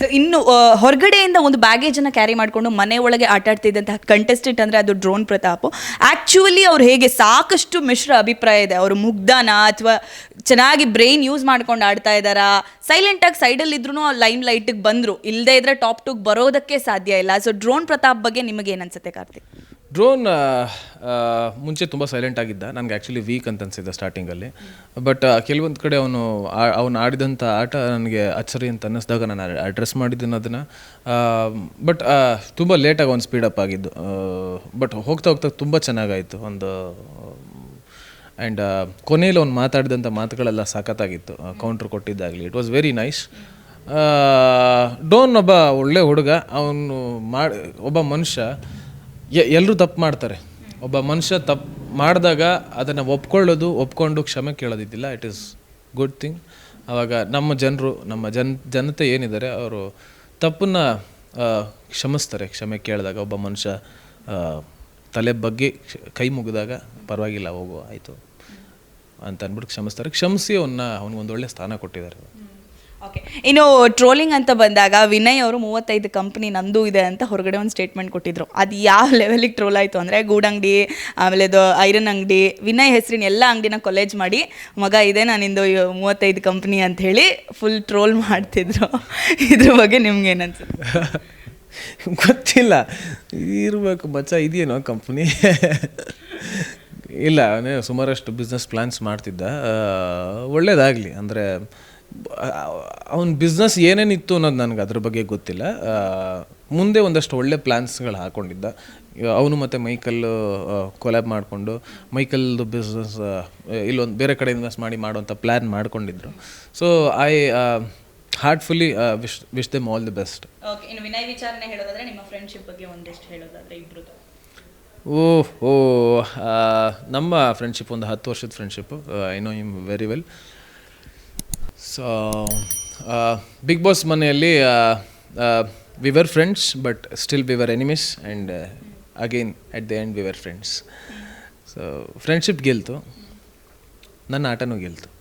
So ಇನ್ನು ಹೊರಗಡೆಯಿಂದ ಒಂದು ಬ್ಯಾಗೇಜನ್ನು ಕ್ಯಾರಿ ಮಾಡಿಕೊಂಡು ಮನೆ ಒಳಗೆ ಆಟ ಆಡ್ತಿದ್ದಂತಹ ಕಂಟೆಸ್ಟೆಂಟ್ ಅಂದರೆ ಅದು ಡ್ರೋನ್ ಪ್ರತಾಪ್. ಆ್ಯಕ್ಚುಲಿ ಅವ್ರು ಹೇಗೆ ಸಾಕಷ್ಟು ಮಿಶ್ರ ಅಭಿಪ್ರಾಯ ಇದೆ. ಅವರು ಮುಗ್ಧನ ಅಥವಾ ಚೆನ್ನಾಗಿ ಬ್ರೈನ್ ಯೂಸ್ ಮಾಡ್ಕೊಂಡು ಆಡ್ತಾ ಇದ್ದಾರಾ? ಸೈಲೆಂಟಾಗಿ ಸೈಡಲ್ಲಿ ಇದ್ರೂ ಲೈಮ್ ಲೈಟಿಗೆ ಬಂದರು. ಇಲ್ಲದೇ ಇದ್ರೆ ಟಾಪ್ ಟುಗೆ ಬರೋದಕ್ಕೆ ಸಾಧ್ಯ ಇಲ್ಲ. ಸೊ ಡ್ರೋನ್ ಪ್ರತಾಪ್ ಬಗ್ಗೆ ನಿಮಗೆ ಏನನ್ಸುತ್ತೆ ಕಾರ್ತಿಕ್? ಡ್ರೋನ್ ಮುಂಚೆ ತುಂಬ ಸೈಲೆಂಟ್ ಆಗಿದ್ದ. ನನಗೆ ಆ್ಯಕ್ಚುಲಿ ವೀಕ್ ಅಂತ ಅನಿಸಿದ್ದ ಸ್ಟಾರ್ಟಿಂಗಲ್ಲಿ ಬಟ್ ಕೆಲವೊಂದು ಕಡೆ ಅವನು ಅವನು ಆಡಿದಂಥ ಆಟ ನನಗೆ ಅಚ್ಚರಿ ಅಂತ ಅನ್ನಿಸ್ದಾಗ ನಾನು ಅಡ್ರೆಸ್ ಮಾಡಿದ್ದೀನಿ ಅದನ್ನು. ಬಟ್ ತುಂಬ ಲೇಟಾಗಿ ಒಂದು ಸ್ಪೀಡಪ್ ಆಗಿದ್ದು. ಬಟ್ ಹೋಗ್ತಾ ಹೋಗ್ತಾ ತುಂಬ ಚೆನ್ನಾಗಾಯಿತು. ಒಂದು ಆ್ಯಂಡ್ ಕೊನೆಯಲ್ಲಿ ಅವ್ನು ಮಾತಾಡಿದಂಥ ಮಾತುಗಳೆಲ್ಲ ಸಾಕತ್ತಾಗಿತ್ತು. Counter ಕೊಟ್ಟಿದ್ದಾಗಲಿ. It was very nice done ಒಬ್ಬ ಒಳ್ಳೆ ಹುಡುಗ. ಅವನು ಮಾಡಿ, ಒಬ್ಬ ಮನುಷ್ಯ. ಎಲ್ಲರೂ ತಪ್ಪು ಮಾಡ್ತಾರೆ. ಒಬ್ಬ ಮನುಷ್ಯ ತಪ್ಪು ಮಾಡಿದಾಗ ಅದನ್ನು ಒಪ್ಕೊಳ್ಳೋದು, ಒಪ್ಕೊಂಡು ಕ್ಷಮೆ ಕೇಳೋದಿದ್ದಿಲ್ಲ. ಇಟ್ ಈಸ್ ಗುಡ್ ಥಿಂಗ್ ಆವಾಗ ನಮ್ಮ ಜನರು, ನಮ್ಮ ಜನ್, ಜನತೆ ಏನಿದ್ದಾರೆ, ಅವರು ತಪ್ಪನ್ನು ಕ್ಷಮಿಸ್ತಾರೆ. ಕ್ಷಮೆ ಕೇಳಿದಾಗ ಒಬ್ಬ ಮನುಷ್ಯ ತಲೆ ಬಗ್ಗೆ ಕೈ ಮುಗಿದಾಗ ಪರವಾಗಿಲ್ಲ, ಹೋಗು, ಆಯಿತು ಅಂತ ಅಂದ್ಬಿಟ್ಟು ಕ್ಷಮಿಸ್ತಾರೆ. ಕ್ಷಮಿಸಿ ಅವನ್ನ, ಅವ್ನಿಗೊಂದು ಒಳ್ಳೆ ಸ್ಥಾನ ಕೊಟ್ಟಿದ್ದಾರೆ. ಓಕೆ ಇನ್ನು ಟ್ರೋಲಿಂಗ್ ಅಂತ ಬಂದಾಗ ವಿನಯ್ ಅವರು ಮೂವತ್ತೈದು ಕಂಪ್ನಿ ನಂದು ಇದೆ ಅಂತ ಹೊರಗಡೆ ಒಂದು ಸ್ಟೇಟ್ಮೆಂಟ್ ಕೊಟ್ಟಿದ್ರು. ಅದು ಯಾವ ಲೆವೆಲಿಗೆ ಟ್ರೋಲ್ ಆಯಿತು ಅಂದರೆ ಗೂಡಂಗಡಿ ಆಮೇಲೆ ಅದು ಐರನ್ ಅಂಗಡಿ, ವಿನಯ್ ಹೆಸರಿನ ಎಲ್ಲ ಅಂಗಡಿನ ಕೊಲೇಜ್ ಮಾಡಿ, ಮಗ ಇದೆ ನಾನಿಂದು ಮೂವತ್ತೈದು ಕಂಪ್ನಿ ಅಂತ ಹೇಳಿ ಫುಲ್ ಟ್ರೋಲ್ ಮಾಡ್ತಿದ್ರು. ಇದ್ರ ಬಗ್ಗೆ ನಿಮ್ಗೆ ಏನಂತ ಗೊತ್ತಿಲ್ಲ. ಇರಬೇಕು, ಮಚ್ಚ ಇದೆಯೇನೋ ಕಂಪ್ನಿ ಇಲ್ಲ ಸುಮಾರಷ್ಟು ಬಿಸ್ನೆಸ್ ಪ್ಲ್ಯಾನ್ಸ್ ಮಾಡ್ತಿದ್ದ. ಒಳ್ಳೇದಾಗಲಿ. ಅಂದರೆ ಅವನ ಬಿಸ್ನೆಸ್ ಏನೇನಿತ್ತು ಅನ್ನೋದು ನನಗೆ ಅದ್ರ ಬಗ್ಗೆ ಗೊತ್ತಿಲ್ಲ. ಮುಂದೆ ಒಂದಷ್ಟು ಒಳ್ಳೆ ಪ್ಲ್ಯಾನ್ಸ್ಗಳು ಹಾಕ್ಕೊಂಡಿದ್ದ ಅವನು ಮತ್ತು ಮೈಕಲ್ ಕೊಲ್ಯಾಬ್ ಮಾಡಿಕೊಂಡು ಮೈಕಲ್ದು ಬಿಸ್ನೆಸ್ ಇಲ್ಲೊಂದು ಬೇರೆ ಕಡೆ ಇನ್ವೆಸ್ಟ್ ಮಾಡಿ ಮಾಡುವಂಥ ಪ್ಲ್ಯಾನ್ ಮಾಡ್ಕೊಂಡಿದ್ರು. So I heartfully wish wish them all the best ಇನ್ನು ವಿನಯ್ ವಿಚಾರನೆ ಹೇಳೋದಾದ್ರೆ ನಿಮ್ಮ ಫ್ರೆಂಡ್ಶಿಪ್ ಬಗ್ಗೆ ಒಂದಿಷ್ಟು ಹೇಳೋದಾದ್ರೆ ಓಹ್ ಓ ನಮ್ಮ ಫ್ರೆಂಡ್ಶಿಪ್ ಒಂದು ಹತ್ತು ವರ್ಷದ friendship I know him very well so big boss ಮನೆಯಲ್ಲಿ we were friends but still we were enemies and again at the end we were friends so friendship ಗೆಲ್ತು. ನನ್ನ ಆಟನೂ ಗೆಲ್ತು.